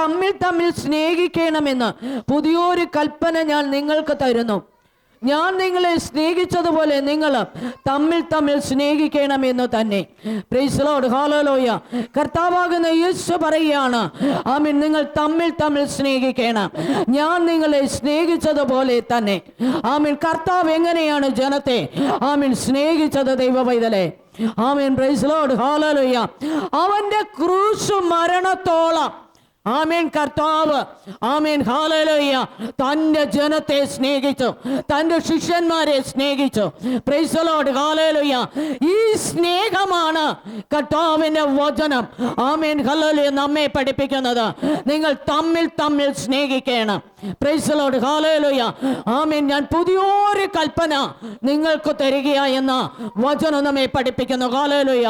തമ്മിൽ തമ്മിൽ സ്നേഹിക്കണമെന്ന് പുതിയൊരു കൽപ്പന ഞാൻ നിങ്ങൾക്ക് തരുന്നു. ഞാൻ നിങ്ങളെ സ്നേഹിച്ചതുപോലെ നിങ്ങൾ തമ്മിൽ തമ്മിൽ സ്നേഹിക്കണമെന്ന് തന്നെ. പ്രീസ്ലോഡ് ഹാലോലോയ കർത്താവാകുന്ന യേശു പറയുകയാണ് ആമീൻ. നിങ്ങൾ തമ്മിൽ തമ്മിൽ സ്നേഹിക്കണം. ഞാൻ നിങ്ങളെ സ്നേഹിച്ചതുപോലെ തന്നെ. ആമീൻ. കർത്താവ് എങ്ങനെയാണ് ജനത്തെ ആമീൻ സ്നേഹിച്ചത് ദൈവ പൈതലെ ആമീൻ പ്രൈസ്ലോഡ് ഹാലോലോയ അവന്റെ ക്രൂശു മരണത്തോളം ആമേൻ കർത്താവ്. ആമേൻ ഹാലലോയ്യ തന്റെ ജനത്തെ സ്നേഹിച്ചു. തന്റെ ശിഷ്യന്മാരെ സ്നേഹിച്ചു. പ്രൈസലോട് ഹാലലോയ്യ ഈ സ്നേഹമാണ് കർത്താവിന്റെ വചനം. ആമേൻ ഹലോലിയ നമ്മെ പഠിപ്പിക്കുന്നത്. നിങ്ങൾ തമ്മിൽ തമ്മിൽ സ്നേഹിക്കണം. പ്രൈസലോട് ഹാലലോയ്യ ആമേൻ ഞാൻ പുതിയൊരു കൽപ്പന നിങ്ങൾക്ക് തരികയാ എന്ന വചനം നമ്മെ പഠിപ്പിക്കുന്നു. ഹാലലോയ്യ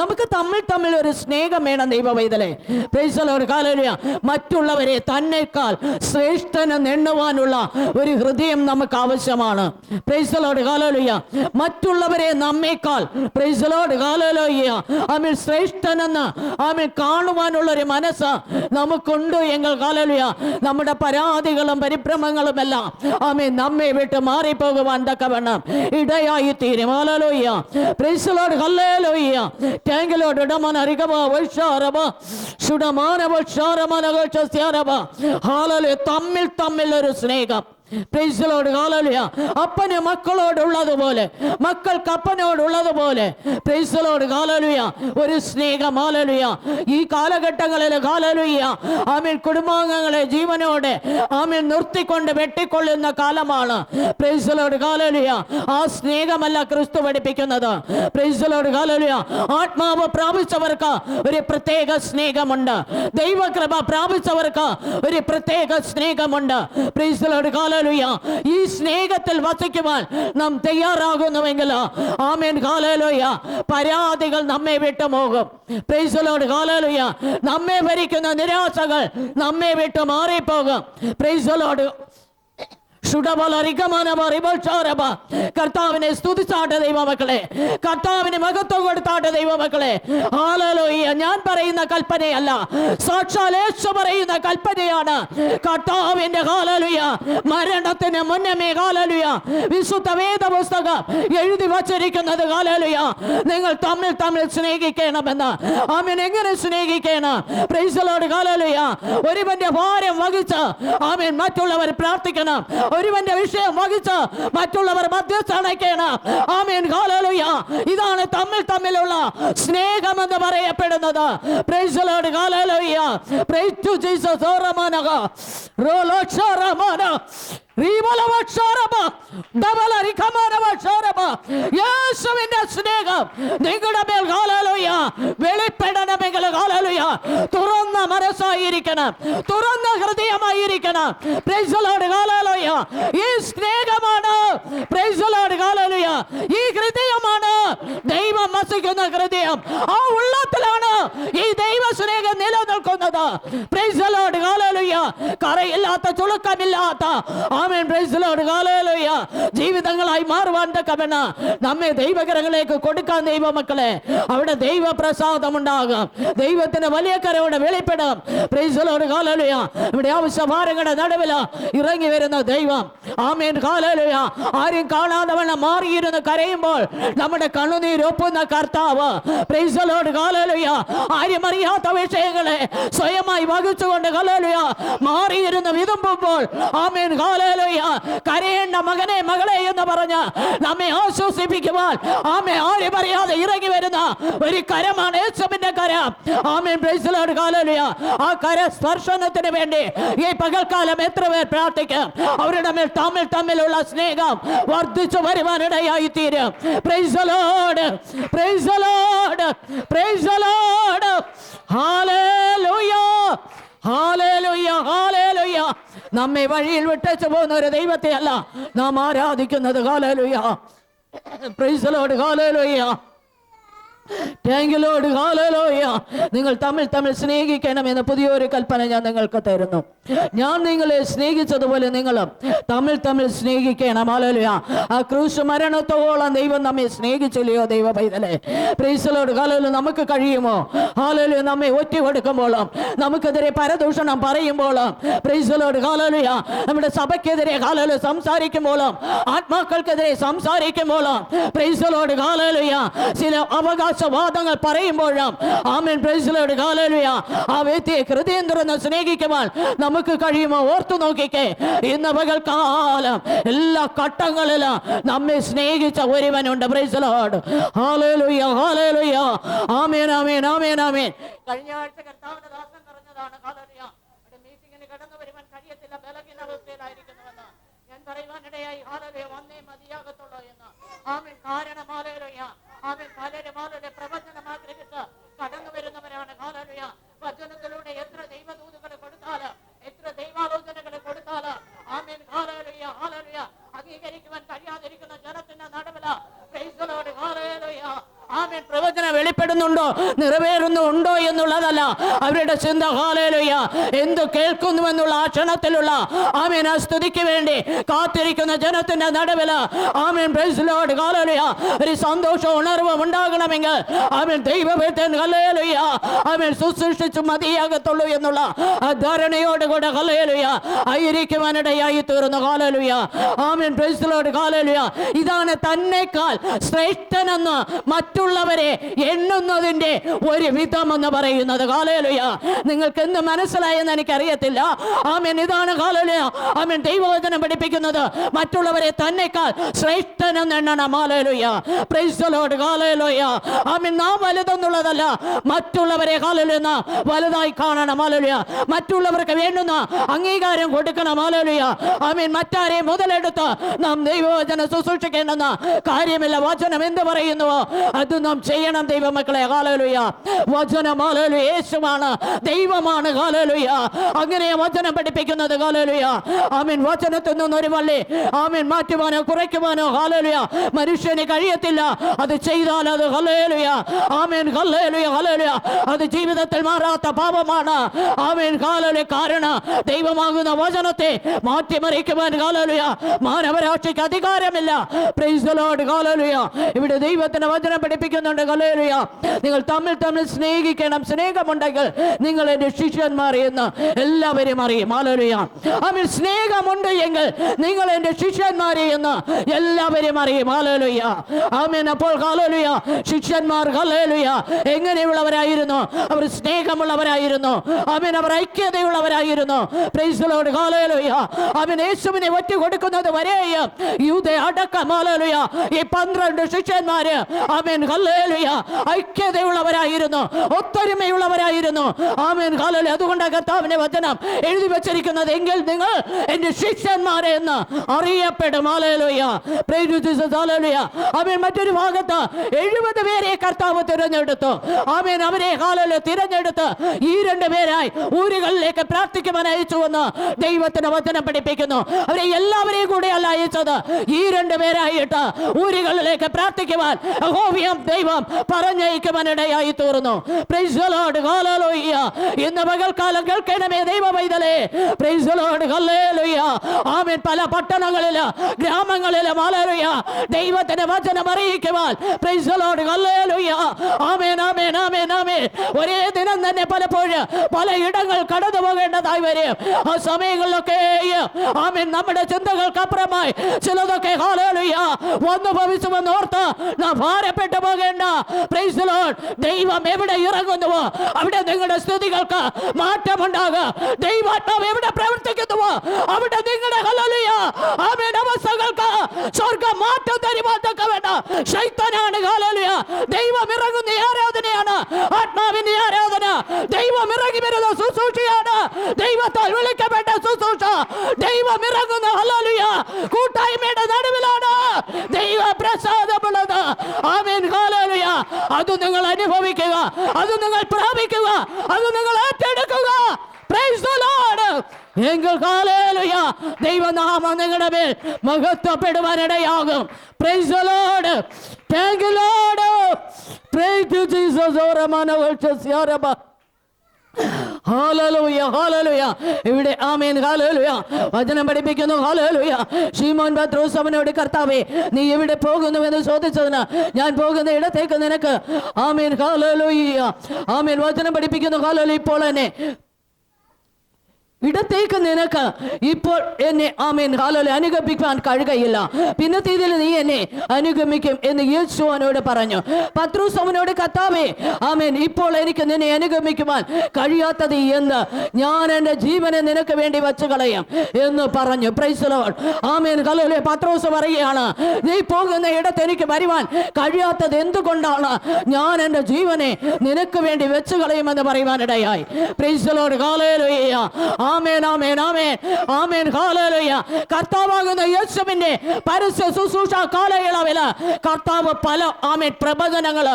നമുക്ക് തമ്മിൽ തമ്മിൽ ഒരു സ്നേഹം വേണം ദൈവവൈതലേ. പ്രൈസലോട് ഹാലലോയ്യ മറ്റുള്ളവരെ തന്നെക്കാൾ ശ്രേഷ്ഠനെന്ന് എണ്ണുവാനുള്ള ഒരു ഹൃദയം നമുക്ക് ആവശ്യമാണ്. പ്രൈസലോട് ഹാലലോയ്യ മറ്റുള്ളവരെ നമ്മേക്കാൾ പ്രൈസലോട് ഹാലലോയ്യ ആമേൻ ശ്രേഷ്ഠനെന്ന് ആമിൽ കാണുവാനുള്ള ഒരു മനസ്സ് നമുക്കുണ്ട് എങ്കിൽ ഹാലലോയ്യ നമ്മുടെ പരാതികളും പരിഭ്രമങ്ങളും എല്ലാം ആമേൻ നമ്മെ വിട്ട് മാറിപ്പോകുവാൻ തക്കവണ്ണം ഇടയായി തീരും ഹാലലോയ്യ പ്രൈസലോട് ഹല്ലേലോയ്യ ടാങ്കിലോട് ഇടമന അരികമ വൈഷാരമ ശുടമാന വൈഷാരമന ഗോഷസ്യാരമ ഹാലലോ തമ്മിൽ തമ്മിൽ ഒരു സ്നേഹം പ്രൈസലോട് ഹാലലുയ അപ്പന് മക്കളോടുള്ളതുപോലെ മക്കൾക്ക് അപ്പനോടുള്ളതുപോലെ. പ്രൈസലോട് കാലലുയ ഒരു സ്നേഹം ആലലുയ ഈ കാലഘട്ടങ്ങളിൽ കാലലുയ ആമീൻ കുടുംബാംഗങ്ങളെ ജീവനോടെ ആമീൻ നിർത്തിക്കൊണ്ട് വെട്ടിക്കൊള്ളുന്ന കാലമാണ്. പ്രൈസലോട് കാലലുയ ആ സ്നേഹമല്ല ക്രിസ്തു പഠിപ്പിക്കുന്നത്. പ്രൈസലോട് കാലലുയ ആത്മാവ് പ്രാപിച്ചവർക്ക് ഒരു പ്രത്യേക സ്നേഹമുണ്ട്. ദൈവകൃപ പ്രാപിച്ചവർക്ക് ഒരു പ്രത്യേക സ്നേഹമുണ്ട്. പ്രൈസലോട് ഈ സ്നേഹത്തിൽ വസിക്കുവാൻ നാം തയ്യാറാകുന്നുവെങ്കിൽ ആമേൻ ഹാലലുയ പരാതികൾ നമ്മെ വിട്ടുപോകും. പ്രൈസലോട് ഹാലലുയ നമ്മെ ഭരിക്കുന്ന നിരാശകൾ നമ്മെ വിട്ട് മാറിപ്പോകും പ്രൈസലോട്. കർത്താവിനെ സ്തുതിച്ചാട്ടെ ദൈവമക്കളെ. കർത്താവിന് മഹത്വം കൊടുത്താട്ടെ ദൈവമക്കളെ. ഹാലലോയ്യ ഞാൻ പറയുന്ന കൽപ്പനയല്ല. സാക്ഷാലേശ പറയുന്ന കൽപ്പനയാണ്. കർത്താവിന്റെ ഹാലലുയ മരണത്തിന് മുന്നമേ ഹാലലുയ വിശുദ്ധ വേദ പുസ്തകം എഴുതി വച്ചിരിക്കുന്നത് ഹാലലുയ നിങ്ങൾ തമ്മിൽ തമ്മിൽ സ്നേഹിക്കണമെന്ന്. ആമൻ. എങ്ങനെ സ്നേഹിക്കണം? പ്രൈസലോട് ഹാലലുയ ഒരുവന്റെ ഭാരം വഹിച്ച് അവൻ മറ്റുള്ളവർ പ്രാർത്ഥിക്കണം. ഒരുവന്റെ വിഷയം വഹിച്ച് മറ്റുള്ളവർ മധ്യസ്ഥണയ്ക്കണം ആമീൻ. ഹാലലുയ ഇതാണ് തമ്മിൽ തമ്മിലുള്ള സ്നേഹം എന്ന് പറയപ്പെടുന്നത് lord hallelujah praise to Jesus ഓറമാനക റീവലവക്ഷാരമ ഡബലരിഖമാനവക്ഷാരമ യേശുവിന്റെ സ്നേഹം നിങ്ങളുടെ മേൽ ഹാലലുയ വെളിപ്പെടണമെങ്കിൽ ഹാലലുയ തുറന്ന മനസ്സായിരിക്കണം തുറന്ന ഹൃദയമായിരിക്കണം. പ്രൈസ് ലോർഡ് ഹാലലുയ ഈ സ്നേഹമാണ്. പ്രൈസ് ലോർഡ് ഹാലലുയ ഈ ഹൃദയമാണ് ദൈവം വസിക്കുന്ന ഹൃദയം. ആ ഉള്ളത്തിലാണ് ഈ ദൈവ സ്നേഹം നിലനിൽക്കുന്നത് പ്രൈസ് ലോർഡ് ഹാലലുയ കറയില്ലാത്ത ചുളുക്കമില്ലാത്ത ആമേൻ പ്രൈസ് ലോർഡ് ഹാലലുയ ജീവിതങ്ങളായി മാറുവാൻ തക്കവണ്ണ നമ്മെ ദൈവകരങ്ങളിലേക്ക് കൊടുക്കാൻ ദൈവമക്കളെ അവിടെ ദൈവപ്രസാദം ഉണ്ടാകും ദൈവത്തിന്റെ വലിയ കരയോടെ വെളിപ്പെടും പ്രൈസ് ലോർഡ് ഹാലലുയ ഇവിടെ ആവശ്യഭാരങ്ങളുടെ നടുവിൽ ഇറങ്ങി വരുന്ന ദൈവം ആമേൻ ഹാലലുയ ആരും കാണാതെ വണ്ണം മാറിയിരുന്ന് കരയുമ്പോൾ നമ്മുടെ കണ്ണുനീർ ഒപ്പുന്ന കർത്താവ് പ്രൈസ് ലോർഡ് ഹാലലുയ ആരും അറിയാത്ത വിഷയങ്ങളെ സ്വയമായി വഹിച്ചുകൊണ്ട് മാറിയിരുന്ന മാറിയിരുന്ന് വിതുമ്പുമ്പോൾ ആമേൻ ഹാലലുയ കരയേണ്ട മകനെ മകളെ എന്ന് പറഞ്ഞ നമ്മെ ആശ്വസിപ്പിക്കുവാൻ ആമെ ആരും അറിയാതെ ഇറങ്ങി വരുന്ന ഒരു കരമാണ് യേശുവിന്റെ കര. ആമേൻ പ്രൈസ് ലോർഡ് ഹാലലുയ ആ കര സ്പർശനത്തിന് വേണ്ടി ഈ പകൽക്കാലം എത്ര പേർ പ്രാർത്ഥിക്കും? അവരുടെ മേൽ തമ്മിൽ തമ്മിലുള്ള സ്നേഹം വർദ്ധിച്ചു വരുവാനിടയായി തീരും praise lord praise lord praise lord hallelujah hallelujah hallelujah നമ്മെ വഴിയിൽ വിട്ടേച്ചു പോകുന്ന ഒരു ദൈവത്തെ അല്ല നാം ആരാധിക്കുന്നത് hallelujah praise lord you lord hallelujah നിങ്ങൾ തമ്മിൽ തമ്മിൽ സ്നേഹിക്കണമെന്ന് പുതിയൊരു കൽപ്പന ഞാൻ നിങ്ങൾക്ക് തരുന്നു. ഞാൻ നിങ്ങളെ സ്നേഹിച്ചതുപോലെ നിങ്ങളും തമ്മിൽ തമ്മിൽ സ്നേഹിക്കണം. ഹാലലുയ ആ ക്രൂശ് മരണത്തോളം ദൈവം നമ്മെ സ്നേഹിച്ചില്ലയോ ദൈവ പൈതലെ പ്രീസലോട് ഹാലലു നമുക്ക് കഴിയുമോ? ഹാലലു നമ്മെ ഒറ്റ കൊടുക്കുമ്പോഴും നമുക്കെതിരെ പരദൂഷണം പറയുമ്പോഴും പ്രീസലോട് ഹാലലുയ നമ്മുടെ സഭയ്ക്കെതിരെ ഹാലലു സംസാരിക്കുമ്പോഴും ആത്മാക്കൾക്കെതിരെ സംസാരിക്കുമ്പോഴും പ്രീസലോട് ഹാലലുയ ചില അവകാശവാദങ്ങൾ പറയുമ്പോഴും ആമേൻ. പ്രൈസിലോട് ഹാലലുയ ആ വ്യക്തിയെ ഹൃദയം തുറന്ന് സ്നേഹിക്കുവാൻ നമുക്ക് കഴിയുമോ? ഓർത്തു നോക്കിക്കേ. ഇന്ന് പകൽക്കാലം എല്ലാ ഘട്ടങ്ങളിലും നമ്മെ സ്നേഹിച്ച ഒരുവനുണ്ട്. പ്രൈസിലോട് ഹാലലുയ ഹാലലുയ ആമേൻ ആമേൻ ആമേൻ ആമേൻ. കഴിഞ്ഞ ആഴ്ച കർത്താവിന്റെ ദാസൻ ഞാൻ പറയുവാനിടയായി. ഹാലലുയ വന്നേ മതിയാകത്തുള്ളൂ എന്ന്. ആമേൻ. കാരണം ഹാലലുയ ആമേൻ പലരും ഹാലലുയ പ്രവചനം ആഗ്രഹിച്ച് കടന്നു വരുന്നവരാണ്. ഹാലലുയ വചനത്തിലൂടെ എത്ര ദൈവദൂതുകൾ കൊടുത്താൽ എത്ര ദൈവാലോചനകൾ കൊടുത്താൽ ആമേൻ ഹാലലുയ ഹാലലുയ അംഗീകരിക്കുവാൻ കഴിയാതിരിക്കുന്ന ജനത്തിന്റെ നടുവില പ്രൈസലോട് ഹാലലുയ ആമേൻ വെളിപ്പെടുന്നുണ്ടോ നിറവേറുന്നുണ്ടോ എന്നുള്ളതല്ല. അവരുടെ ചിന്ത ഹാലേലുയ എന്ത് കേൾക്കുന്നു എന്നുള്ള ക്ഷണത്തിലുള്ള ആമേൻ ആ സ്തുതിക്ക് വേണ്ടി കാത്തിരിക്കുന്ന ജനത്തിന്റെ നടുവിൽ ആമേൻ പ്രൈസിലോട് ഹാലേലുയ. ഒരു സന്തോഷ ഉണർവും ഉണ്ടാകണമെങ്കിൽ ആമേൻ ദൈവഭേദൻ ഹല്ലേലൂയ ആമേൻ ശുശ്രൂഷിച്ചു മതിയാകത്തുള്ളൂ എന്നുള്ള ധാരണയോടുകൂടെ ഹല്ലേലൂയ ആയിരിക്കുവാനിടയായി തീർന്നു ഹല്ലേലൂയ ആമേൻ പ്രൈസിലോട് ഹല്ലേലൂയ ഇതാണ് തന്നെക്കാൾ ശ്രേഷ്ഠനെന്ന് മറ്റുള്ളവരെ എണ്ണുന്നതിന്റെ ഒരു വിധം എന്ന് പറയുന്നത്. ഹല്ലേലൂയ. നിങ്ങൾക്ക് എന്ത് മനസ്സിലായെന്ന് എനിക്കറിയത്തില്ല. ആമേൻ. ഇതാണ് ഹല്ലേലൂയ. ആമേൻ. ദൈവവചനം പഠിപ്പിക്കുന്നത് മറ്റുള്ളവരെ തന്നെക്കാൾ ശ്രേഷ്ഠനെന്ന് എണ്ണണം. Hallelujah. Praise the lord hallelujah. Amen. നാം വലുതെന്നുള്ളതല്ല. മറ്റുള്ളവരെ ഹല്ലേലൂയ നാം വലുതായി കാണണം. ഹല്ലേലൂയ. മറ്റുള്ളവർക്ക് വേണ്ടുന്ന അംഗീകാരം കൊടുക്കണം. ഹല്ലേലൂയ. ആമേൻ. മറ്റാരെ മുതലെടുത്ത് നാം ദൈവവചനം ശുശ്രൂഷിക്കേണ്ടെന്ന കാര്യമില്ല. വചനം എന്ത് പറയുന്നുവോ അത് നാം ചെയ്യണം ദൈവമക്കളെ. ഹല്ലേലൂയ. വചനം ഹല്ലേലൂയ. യേശുവാണ്. ദൈവമാണ് ഹല്ലേലൂയ. അങ്ങനെ വചനം പഠിപ്പിക്കുന്നത് ഹല്ലേലൂയ. ആമേൻ. വചനത്തിൽ നിന്ന് ഒരു വള്ളി. ആമീൻ. മാറ്റുവാനോ കുറയ്ക്കുവാനോ ഹല്ലേലൂയ. മനുഷ്യന് കഴിയത്തില്ല. അത് ചെയ്താൽ അത് ഹല്ലേലൂയ. ആമേൻ. ഹല്ലേലൂയ ഹല്ലേലൂയ. അത് ജീവിതത്തിൽ മാറാത്ത പാപമാണ്. ആമേൻ. ഹല്ലേലൂയ. കാരണം ദൈവമാകുന്ന വചനത്തെ മാറ്റിമറിക്കുവാൻ ഹല്ലേലൂയ. മാനവരാശിക്ക് അധികാരമില്ല. പ്രൈസ് ദി ലോർഡ് ഹല്ലേലൂയ. ഇവിടെ ദൈവത്തിന്റെ വചനം പഠിപ്പിക്കുന്നുണ്ട്. ഹല്ലേലൂയ. നിങ്ങൾ തമ്മിൽ തമ്മിൽ സ്നേഹിക്കണം. സ്നേഹമുണ്ടെങ്കിൽ നിങ്ങൾ എന്റെ ശിഷ്യന്മാർ എന്ന് എല്ലാവരും അറിയും. ഹല്ലേലൂയ ആമേൻ സ്നേഹമുണ്ട് എങ്കിൽ നിങ്ങൾ എന്റെ ശിഷ്യന്മാരെ എന്ന് എല്ലാവരും അറിയും. ഹല്ലേലൂയ ആമേൻ. അപ്പോൾ ഹല്ലേലൂയ ശിഷ്യന്മാർ ഹല്ലേലൂയ എങ്ങനെയുള്ളവരായിരുന്നു? അവർ സ്നേഹമുള്ളവരായിരുന്നു. ആമീൻ. അവർ ഐക്യതയുള്ളവരായിരുന്നു. പ്രൈസ് ദി ലോർഡ് ഹല്ലേലൂയ ആമേൻ. യേശുവിനെ ഒറ്റ കൊടുക്കുന്നത് വരെയും യൂത അടക്കം. ഹല്ലേലൂയ ഈ പന്ത്രണ്ട് ശിഷ്യന്മാര്. ആമേൻ. ഹല്ലേലൂയ ഐക്യതയുള്ളവരായിരുന്നു. ഒത്തൊരുമയുള്ളവരായിരുന്നു. ആമേൻ. കാലല്ലേ അതുകൊണ്ട് കർത്താവിന്റെ വചനം എഴുതി വെച്ചിരിക്കുന്നത്. എങ്കിൽ നിങ്ങൾ എന്റെ ശിഷ്യന്മാരെ എന്ന് അറിയപ്പെടും. Hallelujah. ആമേൻ. മറ്റൊരു ഭാഗത്ത് എഴുപത് പേരെ കർത്താവ് തിരഞ്ഞെടുത്തു. ആമേൻ. അവരെ ഹാലല് തിരഞ്ഞെടുത്ത് ഈ രണ്ടു പേരായി ഊരുകളിലേക്ക് പ്രാർത്ഥിക്കുവാൻ അയച്ചുവെന്ന് ദൈവത്തിന് വചനം പഠിപ്പിക്കുന്നു. അവരെ എല്ലാവരെയും കൂടെ അല്ല അയച്ചത്. ഈ രണ്ടു പേരായിട്ട് ഊരുകളിലേക്ക് പ്രാർത്ഥിക്കുവാൻ ദൈവം ദൈവം പറഞ്ഞയക്കുവാനിടയായി തീർന്നു Lord. Hallelujah. ഇന്ന് പകൽക്കാലം കേൾക്കണമേ ദൈവ പൈതലേ the Lord. ആമേൻ പല പട്ടണങ്ങളിൽ ഗ്രാമങ്ങളിൽ വളരുക ദൈവത്തിന്റെ വചനം അറിയിക്കുവാൻ Lord. Hallelujah. ആമേൻ ആമേൻ ആമേൻ ആമേൻ ഒരേ ദിനം തന്നെ പലപ്പോഴും പല ഇടങ്ങൾ കടന്നു പോകേണ്ടതായി വരും ആ സമയങ്ങളിലൊക്കെ ആമേൻ നമ്മുടെ ചിന്തകൾക്ക് അപ്പുറമായി ചിലതൊക്കെ ഹല്ലേലൂയ വന്നു ഭവിച്ചുവെന്ന് ഓർത്ത് നാം ഭാരപ്പെട്ടു പോകേണ്ട Praise the ദൈവം എവിടെ ഇറങ്ങുന്നുവോ അവിടെ നിങ്ങളുടെ സ്തുതികൾക്ക് മാറ്റമുണ്ടാകുക. ദൈവാത്മാവ് എവിടെ പ്രവർത്തിക്കുന്നുവോ അവിടെ നിങ്ങളുടെ ഹലലിയ ആമേൻ. അവസ്ഥകൾക്ക് സ്വർഗം മാറ്റം തരുവാത്തൊക്കെ വേണ്ട ശൈത്തനാണ് ഹലലിയ ദൈവം ഇറങ്ങുന്ന ആരാധനയാണ്. ആത്മാവിന്റെ ആരാധന. ദൈവം ഇറങ്ങി വരുന്ന ശുശ്രൂഷയാണ്. ദൈവത്താൽ വിളിക്കപ്പെട്ട ശുശ്രൂഷ. ദൈവം ഇറങ്ങുന്ന ഹല്ലേലൂയ കൂട്ടായ്മയുടെ നടുവിലാണ് ദൈവ പ്രസാദമുള്ളത് ആമേൻ ഹല്ലേലൂയ അത് നിങ്ങൾ അനുഭവിക്കുക അത് നിങ്ങൾ പ്രാപിക്കുക അത് നിങ്ങൾ ഏറ്റെടുക്കുക. എങ്കിൽ ഹല്ലേലൂയ ദൈവനാമം നിങ്ങളുടെ മേൽ മഹത്വപ്പെടുവാനിടയാകും Praise the Lord. Thank you, Lord. Great you, Jesus. ഹാലലൂയ ഹാലലൂയ. ഇവിടെ ആമേൻ ഹാലലൂയ. വചനം പഠിപ്പിക്കുന്നു ഹാലലൂയ. ഷീമോൻ പത്രോസ് അവനോട് കർത്താവേ നീ എവിടെ പോകുന്നുവെന്ന് ചോദിച്ചതിന് ഞാൻ പോകുന്ന ഇടത്തേക്ക് നിനക്ക്. ആമേൻ ഹാലലൂയ. ആമേൻ വചനം പഠിപ്പിക്കുന്നു ഹാലലു ഇപ്പോൾ എന്നെ ഇടത്തേക്ക് നിനക്ക് ഇപ്പോൾ എന്നെ ആമേൻ. ഹാലോലെ അനുഗമിക്കാൻ കഴിയുകയില്ല. പിന്നത്തെ ഇതിൽ നീ എന്നെ അനുഗമിക്കും എന്ന് യേശു അവനോട് പറഞ്ഞു. പത്രൂസ് അവനോട് കത്താവേ ആമേൻ. ഇപ്പോൾ എനിക്ക് നിന്നെ അനുഗമിക്കുവാൻ കഴിയാത്തത് എന്ന് ഞാൻ എന്റെ ജീവനെ നിനക്ക് വേണ്ടി വച്ചു കളയാം എന്ന് പറഞ്ഞു. പ്രൈസലോൺ ആമേൻ. ഹലോലെ പത്രോസ് പറയുകയാണ് നീ പോകുന്ന ഇടത്ത് എനിക്ക് വരുവാൻ കഴിയാത്തത് എന്തുകൊണ്ടാണ്? ഞാൻ എന്റെ ജീവനെ നിനക്ക് വേണ്ടി വെച്ചു കളയുമെന്ന് പറയുവാനിടയായി. പ്രൈസലോട് കാലേലുയ്യ ആമേൻ ആമേൻ ആമേൻ. ആമേൻ. ഹല്ലേലൂയ. കർത്താവാകുന്ന യേശുവിന്റെ പരസ്യ ശുശ്രൂഷ കാലയളവിൽ കർത്താവ് പല ആമേൻ പ്രബോധനങ്ങൾ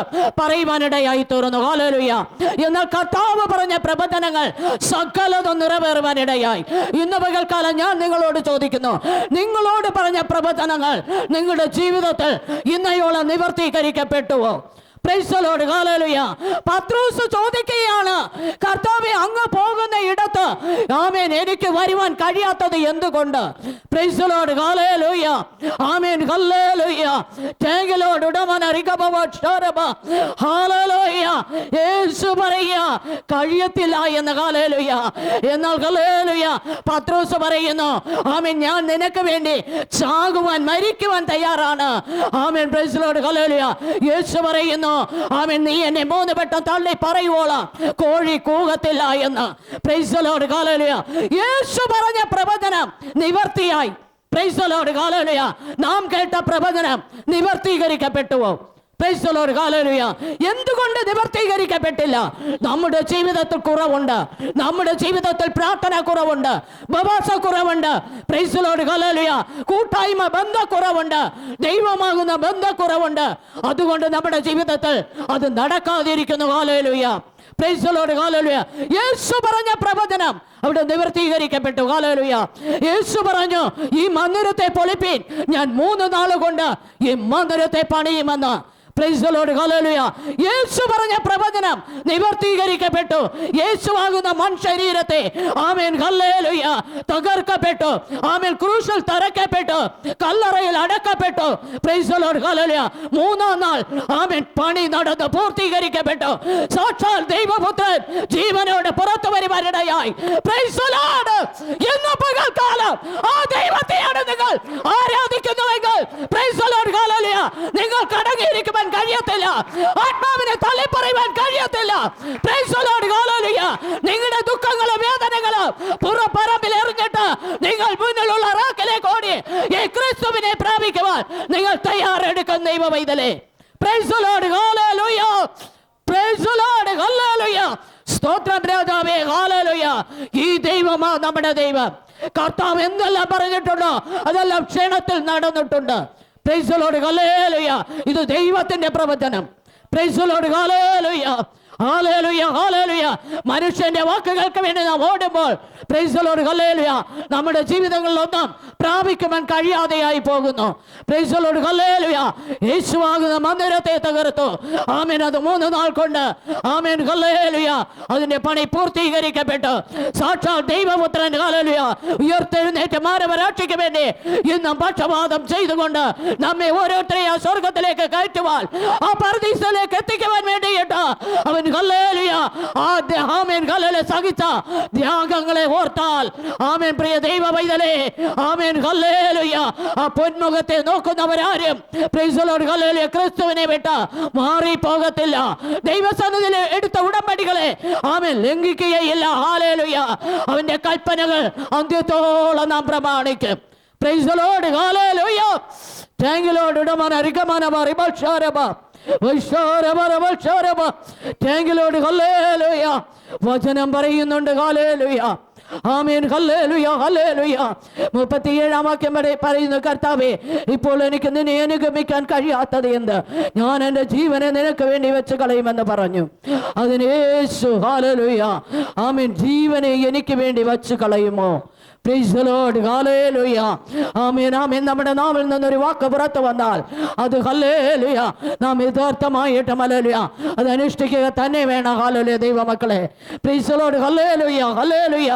പറയുവാനിടയായി തീർന്നു. ഹല്ലേലൂയ. എന്നാൽ കർത്താവ് പറഞ്ഞ പ്രബോധനങ്ങൾ സകലതും നിറവേറുവാനിടയായി. ഇന്ന് പകൽക്കാലം ഞാൻ നിങ്ങളോട് ചോദിക്കുന്നു. നിങ്ങളോട് പറഞ്ഞ പ്രബോധനങ്ങൾ നിങ്ങളുടെ ജീവിതത്തിൽ ഇന്നയോളം നിവർത്തീകരിക്കപ്പെട്ടുവോ? പത്രൂസ് ചോദിക്കുകയാണ് കർത്താവ് അങ്ങ് പോകുന്ന ഇടത്ത് ആമേൻ എനിക്ക് വരുവാൻ കഴിയാത്തത് എന്തുകൊണ്ട്? പ്രൈസലോട് ഹാലലുയ ആമേൻ ഹല്ലേലൂയ തേങ്കിലോട് ഉടമന റികബവ ക്ഷോരബ യേശു പറയുക കഴിയത്തില്ല എന്ന കാലയിലൂയ എന്നാൽ ഹല്ലേലൂയ പത്രോസ് പറയുന്നു ആമേൻ ഞാൻ നിനക്ക് വേണ്ടി ചാകുവാൻ മരിക്കുവാൻ തയ്യാറാണ്. ആമേൻ പ്രൈസലോട് ഹല്ലേലൂയ യേശു പറയുന്നു ആമേൻ നീ എന്നെ മൂന്ന് വട്ടം തള്ളി പറയുവോളാം. കോഴി കൂകത്തില്ല എന്ന്. പ്രൈസലോട് ഹല്ലേലൂയ യേശു പറഞ്ഞ പ്രവചനം നിവർത്തിയായി. പ്രൈസലോട് ഹല്ലേലൂയ നാം കേട്ട പ്രവചനം നിവർത്തീകരിക്കപ്പെട്ടുവോ? എന്തുകൊണ്ട് നിവർത്തീകരിക്കപ്പെട്ടില്ല നമ്മുടെ ജീവിതത്തിൽ കുറവുണ്ട്. നമ്മുടെ ജീവിതത്തിൽ പ്രാർത്ഥന കുറവുണ്ട്. ഉപവാസ കുറവുണ്ട്. പ്രൈസലോട് ഹല്ലേലൂയ കൂട്ടായ്മ ബന്ധക്കുറവുണ്ട് ദൈവമാകുന്ന ബന്ധക്കുറവുണ്ട് അതുകൊണ്ട് നമ്മുടെ ജീവിതത്തിൽ അത് നടക്കാതിരിക്കുന്നു. കാലയിലുയ പ്രൈസലോട് ഹല്ലേലൂയ യേശു പറഞ്ഞ പ്രവചനം അവിടെ നിവർത്തീകരിക്കപ്പെട്ടു. ഹല്ലേലൂയ യേശു പറഞ്ഞു ഈ മന്ദിരത്തെ പൊളിപ്പീൻ. ഞാൻ മൂന്ന് നാൾ കൊണ്ട് ഈ മന്ദിരത്തെ പണിയുമെന്ന്. യേശു പറഞ്ഞ പ്രവചനം നിവർത്തീകരിക്കപ്പെട്ടു. യേശുവാകുന്ന മൺശരീരത്തെ ആമേൻ ഹല്ലേലൂയ തകർക്കപ്പെട്ടു. ആമേൻ ക്രൂശിൽ തറക്കപ്പെട്ടു കല്ലറയിൽ അടക്കപ്പെട്ടു. മൂന്നാം നാൾ ആമേൻ പണി നടന്ന് പൂർത്തീകരിക്കപ്പെട്ടു. സാക്ഷാൽ ദൈവപുത്രൻ ജീവനോട് പുറത്തു വരുവാനിടയായി. ഇന്ന് പകൽക്കാലം ആ ദൈവത്തെയാണ് നിങ്ങൾ ആരാധിക്കുന്നുവെങ്കിൽ പ്രൈസലോട് ഹല്ലേലൂയ കടങ്ങിയിരിക്കുവാൻ കഴിയത്തില്ല. ആത്മാവിനെ തള്ളിപ്പറയുവാൻ കഴിയത്തില്ല. നിങ്ങളുടെ ദുഃഖങ്ങളും വേദനകളും പുറപ്പറമ്പിൽ എറിഞ്ഞിട്ട് നിങ്ങൾ മുന്നിലുള്ള റാക്കിലേക്ക് ഓടി ഈ ക്രിസ്തുവിനെ പ്രാപിക്കുവാൻ നിങ്ങൾ തയ്യാറെടുക്കുന്ന ദൈവ വൈതലേ സ്തോത്രം രാജാവേ ഹല്ലേലൂയ ഈ ദൈവമാ നമ്മുടെ ദൈവം. കർത്താവ് എന്തെല്ലാം പറഞ്ഞിട്ടുണ്ടോ? അതെല്ലാം ക്ഷണത്തിൽ നടന്നിട്ടുണ്ട്. പ്രൈസലോട് ഹല്ലേലൂയ ഇത് ദൈവത്തിന്റെ പ്രവചനം പ്രൈസലോട് ഹല്ലേലൂയ ഹാലേലുയ ഹാലേലുയ മനുഷ്യന്റെ വാക്കുകൾക്ക് വേണ്ടി നാം ഓടുമ്പോൾ നമ്മുടെ ജീവിതങ്ങളിലൊന്നും പ്രാപിക്കുവാൻ കഴിയാതെയായി പോകുന്നു. യേശുവാകുന്ന മന്ദിരത്തെ തകർത്തു. ആമേൻ. അത് മൂന്ന് നാൾ കൊണ്ട് ആമേൻ ഹല്ലേലുയ അതിന്റെ പണി പൂർത്തീകരിക്കപ്പെട്ടു. സാക്ഷാൽ ദൈവപുത്രൻ ഹല്ലേലുയ ഉയർത്തെഴുന്നേറ്റ് മാനവരാക്ഷിക്ക് വേണ്ടി ഇന്നും പക്ഷപാതം ചെയ്തുകൊണ്ട് നമ്മെ ഓരോരുത്തരെയും സ്വർഗത്തിലേക്ക് കയറ്റുവാൻ ആ പർദീസിലേക്ക് എത്തിക്കുവാൻ വേണ്ടിയിട്ട് അവൻ സഹിച്ച ത്യാഗങ്ങളെ ഓർത്താൽ. ആമേൻ പ്രിയ ദൈവ വൈതലേ ആമേൻ ഹല്ലേലൂയ. ആ പൊന്മുഖത്തെ നോക്കുന്നവരാരും ക്രിസ്തുവിനെ വിട്ട് മാറി പോകത്തില്ല ദൈവസന്നിധിയിൽ എടുത്ത ഉടമ്പടികളെ ആമേൻ ലംഘിക്കുകയില്ല. ഹാലേലൂയ അവന്റെ കൽപ്പനകൾ അന്ത്യത്തോളം നാം പ്രമാണിക്കും. പ്രൈസലോട് ഹാലേലൂയ താങ്കിലോട് ഉടമന റികമന റിബൽഷാരബ വചനം പറയുന്നുണ്ട്. ആമീൻ. മുപ്പത്തിയേഴാം വാക്യം വരെ പറയുന്നു കർത്താവേ ഇപ്പോൾ എനിക്ക് നിന്നെ അനുഗമിക്കാൻ കഴിയാത്തത് എന്ത്? ഞാൻ എന്റെ ജീവനെ നിനക്ക് വേണ്ടി വെച്ച് കളയുമെന്ന് പറഞ്ഞു. അതിന് യേശു ഹല്ലേലൂയ ആമീൻ. ജീവനെ എനിക്ക് വേണ്ടി വച്ച് കളയുമോ? ആമേൻ ആമേൻ നമ്മുടെ നാമിൽ നിന്നൊരു വാക്ക് പുറത്തു വന്നാൽ അത് ഹല്ലേലൂയ. നാം യഥാർത്ഥമായിട്ട് ഹല്ലേലൂയ. അത് അനുഷ്ഠിക്കുക തന്നെ വേണം. ഹല്ലേലൂയ ദൈവമക്കളെ. പ്രൈസ് പ്രീസലോട് ഹല്ലേലൂയ ഹല്ലേലൂയ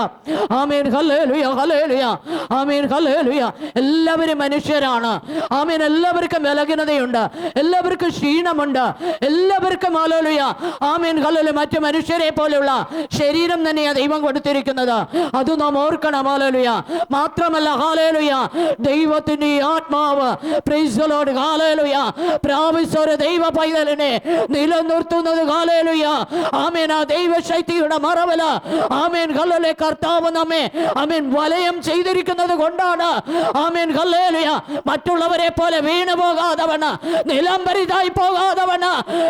ആമേൻ ഹല്ലേലൂയ ഹല്ലേലൂയ ആമേൻ ഹല്ലേലൂയ എല്ലാവരും മനുഷ്യരാണ്. ആമേൻ എല്ലാവർക്കും ബലഹീനതയുണ്ട് എല്ലാവർക്കും ക്ഷീണമുണ്ട്. എല്ലാവർക്കും ഹല്ലേലൂയ. ആമേൻ ഹല്ലേലൂയ മറ്റു മനുഷ്യരെ പോലെയുള്ള ശരീരം തന്നെയാണ് ദൈവം കൊടുത്തിരിക്കുന്നത്. അത് നാം ഓർക്കണം. ഹാലേലുയ മാത്രമല്ല ഹാലേലുയ ദൈവത്തിന്റെ ഈ ആത്മാവ്. പ്രൈസലോട് ഹാലേലുയ പ്രാപിച്ച ഒരു ദൈവ പൈതലിനെ നിലനിർത്തുന്നത് ഹാലേലുയ ആമേൻ. ആ ദൈവശക്തിയുടെ മറവല. ആമേൻ. ഹല്ലേലൂയ. കർത്താവ് നമ്മെ ആമേൻ വലയം ചെയ്തിരിക്കുന്നത് കൊണ്ടാണ്. ആമേൻ. ഹല്ലേലുയ. മറ്റുള്ളവരെ പോലെ വീണു പോകാതവണ്ണ നിലംപരിതായി പോകാതവണ്ണ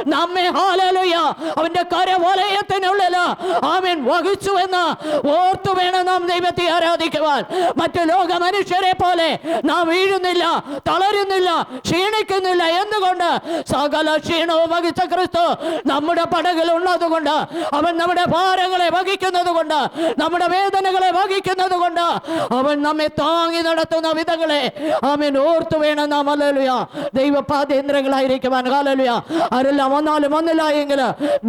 നമ്മെ ഹാലേലുയ അവന്റെ കരവലയത്തിനുള്ളിൽ ആമേൻ വഹിച്ചു എന്ന് ഓർത്തു വേണം നാം ദൈവത്തെ ആരാധിക്കുവാൻ മറ്റു ലോക മനുഷ്യരെ പോലെ നാം വീഴുന്നില്ല തളരുന്നില്ല ക്ഷീണിക്കുന്നില്ല എന്നുകൊണ്ട് സകല ക്ഷീണവും വഹിച്ച ക്രിസ്തു നമ്മുടെ പടകിൽ ഉള്ളതുകൊണ്ട് അവൻ നമ്മുടെ ഭാരങ്ങളെ വഹിക്കുന്നത് കൊണ്ട് നമ്മുടെ വേദനകളെ വഹിക്കുന്നത് കൊണ്ട് അവൻ നമ്മെ താങ്ങി നടത്തുന്ന വിധങ്ങളെ അവൻ ഓർത്തു വേണം നാം. അല്ലലുയ ദൈവപാതേന്ദ്രങ്ങളായിരിക്കുവാൻ. കാലലുയ ആരെല്ലാം വന്നാലും വന്നില്ല എങ്കിൽ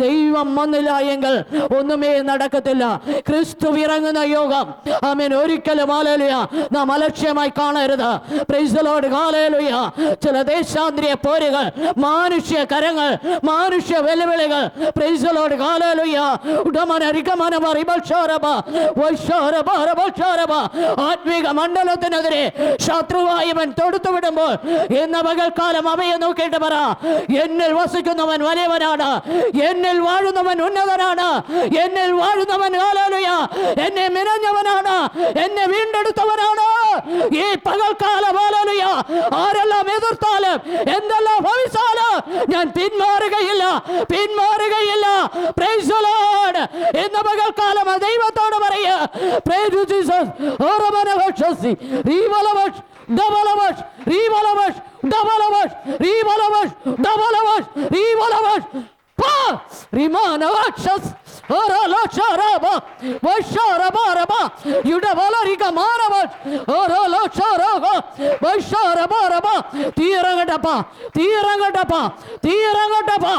ദൈവം വന്നില്ല എങ്കിൽ ഒന്നുമേ നടക്കത്തില്ല. ക്രിസ്തു ഇറങ്ങുന്ന യോഗം ആമേൻ ഒരിക്കലും ആലേലുയ നാം അലക്ഷ്യമായി കാണരുത്. പ്രൈസലോട് കാലേലുയ ചില ദേശാന്തിരിയ പോരുകൾ മാനുഷ്യ കരങ്ങൾ മാനുഷ്യ വെല്ലുവിളികൾ. പ്രൈസലോട് കാലേലുയ ഉടമന ആത്മീക മണ്ഡലത്തിനെതിരെ ശത്രുവായവൻ തൊടുത്തു വിടുമ്പോൾ എന്ന പകൽക്കാലം അവയെ നോക്കിയിട്ട് പറ. എന്നിൽ വസിക്കുന്നവൻ വലിയവനാണ്. എന്നിൽ വാഴുന്നവൻ ഉന്നതനാണ്. എന്നിൽ വാഴുന്നവൻ എന്നെ മിനഞ്ഞവനാണ്. എന്നെ വീണ്ടെടുത്തവനാണ്. ഈ പകൽക്കാലം ഹല്ലേലൂയ ആരെല്ലാം എതിർത്താലും എന്തെല്ലാം ഭവിച്ചാലും ഞാൻ പിന്മാറുകയില്ല പിന്മാറുകയില്ല. എന്ന പകൽക്കാലം ദൈവത്തോട് പറയുക ഡബലവഷ്. റീവലവഷ്, ഡബലവഷ്, റീവലവഷ്, ഡബലവഷ്, റീവലവഷ്, ഡബലവഷ്, ஓரோலோஷரபா வைஷரபாரபா யுடவலரிக மாரவல் ஓரோலோஷரபா வைஷரபாரபா தீரங்கட்டப்பா தீரங்கட்டப்பா தீரங்கட்டப்பா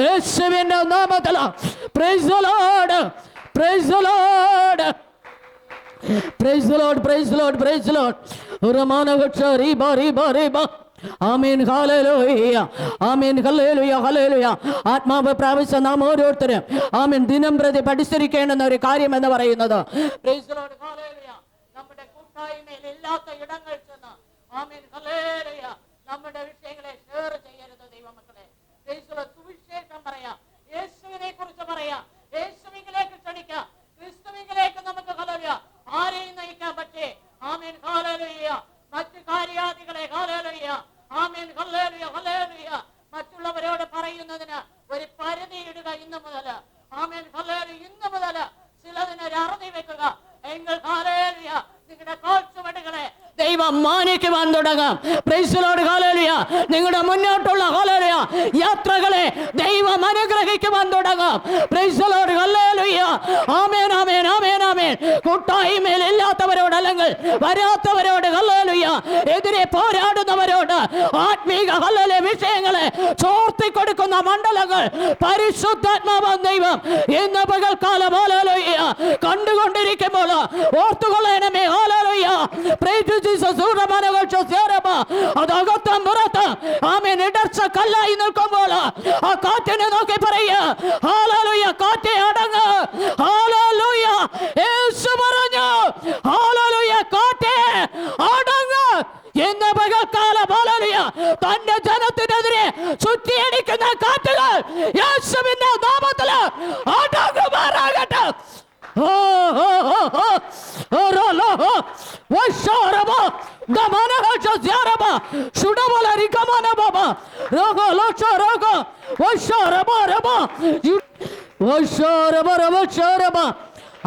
இயேசுவின் நாமத்தில் praise the Lord praise the Lord praise the Lord praise the Lord praise the Lord ரமான கட்ச ரீபா ரீபா ரீபா ആമീൻ ആമീൻ ആത്മാവ് പ്രാപിച്ച നാം ഓരോരുത്തരും ആമീൻ ദിനം പ്രതി പഠിച്ചിരിക്കേണ്ടുന്ന ഒരു കാര്യം എന്ന് പറയുന്നത്. നമ്മുടെ കൂട്ടായ്മയിൽ ഇല്ലാത്ത നമ്മുടെ വിഷയങ്ങളെ ഷെയർ ചെയ്യരുത് ദൈവമക്കളെ. ആരെയും നയിക്കാൻ പറ്റേ ആമീൻ ഹല്ലേലൂയ. മറ്റു കാര്യാദികളെ ഹല്ലേലൂയ. ആമീൻ. ഹല്ലേലൂയ ഹല്ലേലൂയ. മറ്റുള്ളവരോട് പറയുന്നതിന് ഒരു പരിധി ഇടുക ഇന്ന് മുതൽ. ആമീൻ ഹല്ലേലൂയ. ഇന്ന് മുതൽ ചിലതിന് ഒരു അറുതി വെക്കുക. എങ്കിൽ ഹല്ലേലൂയ. നിങ്ങളുടെ കോഴ്ചുവടുകളെ ദൈവം മാനിക്കുവാൻ തുടങ്ങാം. പ്രൈസിലോട് ഹാലേലിയ നിങ്ങളുടെ മുന്നോട്ടുള്ള ഹാലേലിയ യാത്രകളെ ദൈവം അനുഗ്രഹിക്കുവാൻ തുടങ്ങാം. പ്രൈസിലോട് ഹല്ലേലൂയ. ആമേൻ ആമേൻ ആമേൻ ഇല്ലാത്തവരോട് അല്ലെങ്കിൽ വരാത്തവരോട് ഹല്ലേലൂയ എതിരെ പോരാടുന്നവരോട് ആത്മീക ഹല്ലേലൂയ വിഷയങ്ങളെ ചോർത്തി കൊടുക്കുന്ന മണ്ഡലങ്ങൾ പരിശുദ്ധാത്മാവ ദൈവം ഇന്ന് പകൽക്കാലം ഹല്ലേലൂയ കണ്ടുകൊണ്ടിരിക്കുമ്പോൾ ഓർത്തുകൊള്ളണമേ ഹല്ലേലൂയ. അതകത്തും പുറത്ത്. ആമേൻ. ഇടർച്ച കല്ലായി നിൽക്കുമ്പോൾ ആ കാറ്റിനെ നോക്കി പറയുക കാറ്റേ അടങ്ങ്. ഹാലലുയ യേശു പറഞ്ഞു ഹാലലുയ കാറ്റെ എന്ന് പകൽക്കാലം തന്റെ ജനത്തിനെതിരെ ചുറ്റിയടിക്കുന്ന കാറ്റുകൾ യേശുവിന്റെ നാമത്തിൽ അടങ്ങുമാറാകട്ടെ.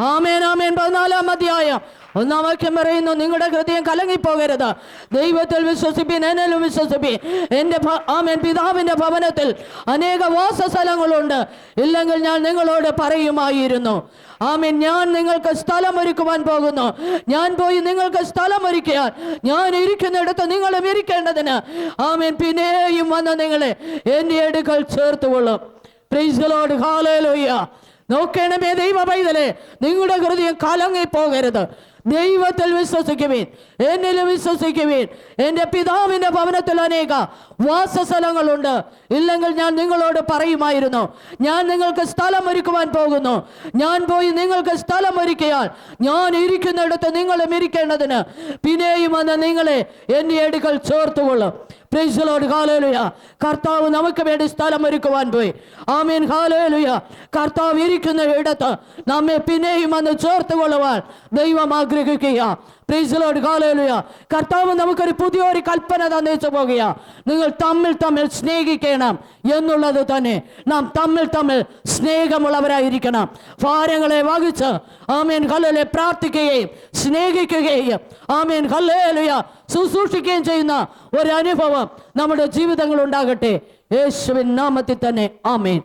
ആമേൻ ആമേൻ. പതിനാലാം അധ്യായം. ഒന്നാം വാക്യം പറയുന്നു നിങ്ങളുടെ ഹൃദയം കലങ്ങിപ്പോകരുത്. ദൈവത്തിൽ വിശ്വസിപ്പിൻ എന്നിലും വിശ്വസിപ്പിൻ എന്റെ ആമേൻ. പിതാവിന്റെ ഭവനത്തിൽ അനേക വാസസ്ഥലങ്ങളുണ്ട്. ഇല്ലെങ്കിൽ ഞാൻ നിങ്ങളോട് പറയുമായിരുന്നു. ആമേൻ. ഞാൻ നിങ്ങൾക്ക് സ്ഥലം ഒരുക്കുവാൻ പോകുന്നു. ഞാൻ പോയി നിങ്ങൾക്ക് സ്ഥലം ഒരുക്കിയാൽ ഞാൻ ഇരിക്കുന്നിടത്ത് നിങ്ങളും ഇരിക്കേണ്ടതിന്. ആമേൻ. പിന്നെയും വന്ന് നിങ്ങളെ എന്റെ അടുക്കൽ ചേർത്തുകൊള്ളും. പ്രൈസ്കളോട് ഹാലേലോയ്യ നോക്കണമേ ദൈവ പൈതലെ നിങ്ങളുടെ ഹൃദയം കലങ്ങി പോകരുത് ദൈവത്തിൽ വിശ്വസിക്കുവീൻ. എന്നിലും വിശ്വസിക്കുവീൻ. എന്റെ പിതാവിന്റെ ഭവനത്തിൽ അനേക വാസസ്ഥലങ്ങളുണ്ട്. ഇല്ലെങ്കിൽ ഞാൻ നിങ്ങളോട് പറയുമായിരുന്നു ഞാൻ നിങ്ങൾക്ക് സ്ഥലം ഒരുക്കുവാൻ പോകുന്നു. ഞാൻ പോയി നിങ്ങൾക്ക് സ്ഥലം ഒരുക്കിയാൽ ഞാൻ ഇരിക്കുന്നിടത്ത് നിങ്ങളും ഇരിക്കേണ്ടതിന്. പിന്നെയും വന്ന് നിങ്ങളെ എന്റെ അടുക്കൽ ചേർത്തുകൊള്ളും. പ്രൈസലോട് ഹാലേലുയ കർത്താവ് നമുക്ക് വേണ്ടി സ്ഥലം ഒരുക്കുവാൻ പോയി. ആമീൻ ഹാലേലുയ കർത്താവ് ഇരിക്കുന്ന ഇടത്ത് നമ്മെ പിന്നെയും വന്ന് ചേർത്ത് കൊള്ളുവാൻ ദൈവം ആഗ്രഹിക്കുക പ്രൈസലോട് ഹാലേലുയ കർത്താവ് നമുക്കൊരു പുതിയൊരു കൽപ്പന തന്നേച്ചു പോകുക. നിങ്ങൾ തമ്മിൽ തമ്മിൽ സ്നേഹിക്കണം എന്നുള്ളത് തന്നെ. നാം തമ്മിൽ തമ്മിൽ സ്നേഹമുള്ളവരായിരിക്കണം. ഭാരങ്ങളെ വഹിച്ച് ആമേൻ കല്ലലെ പ്രാർത്ഥിക്കുകയും സ്നേഹിക്കുകയും ആമേൻ ഹല്ലേലൂയ ശുശ്രൂഷിക്കുകയും ചെയ്യുന്ന ഒരു അനുഭവം നമ്മുടെ ജീവിതങ്ങൾ ഉണ്ടാകട്ടെ. യേശുവിൻ നാമത്തിൽ തന്നെ ആമേൻ.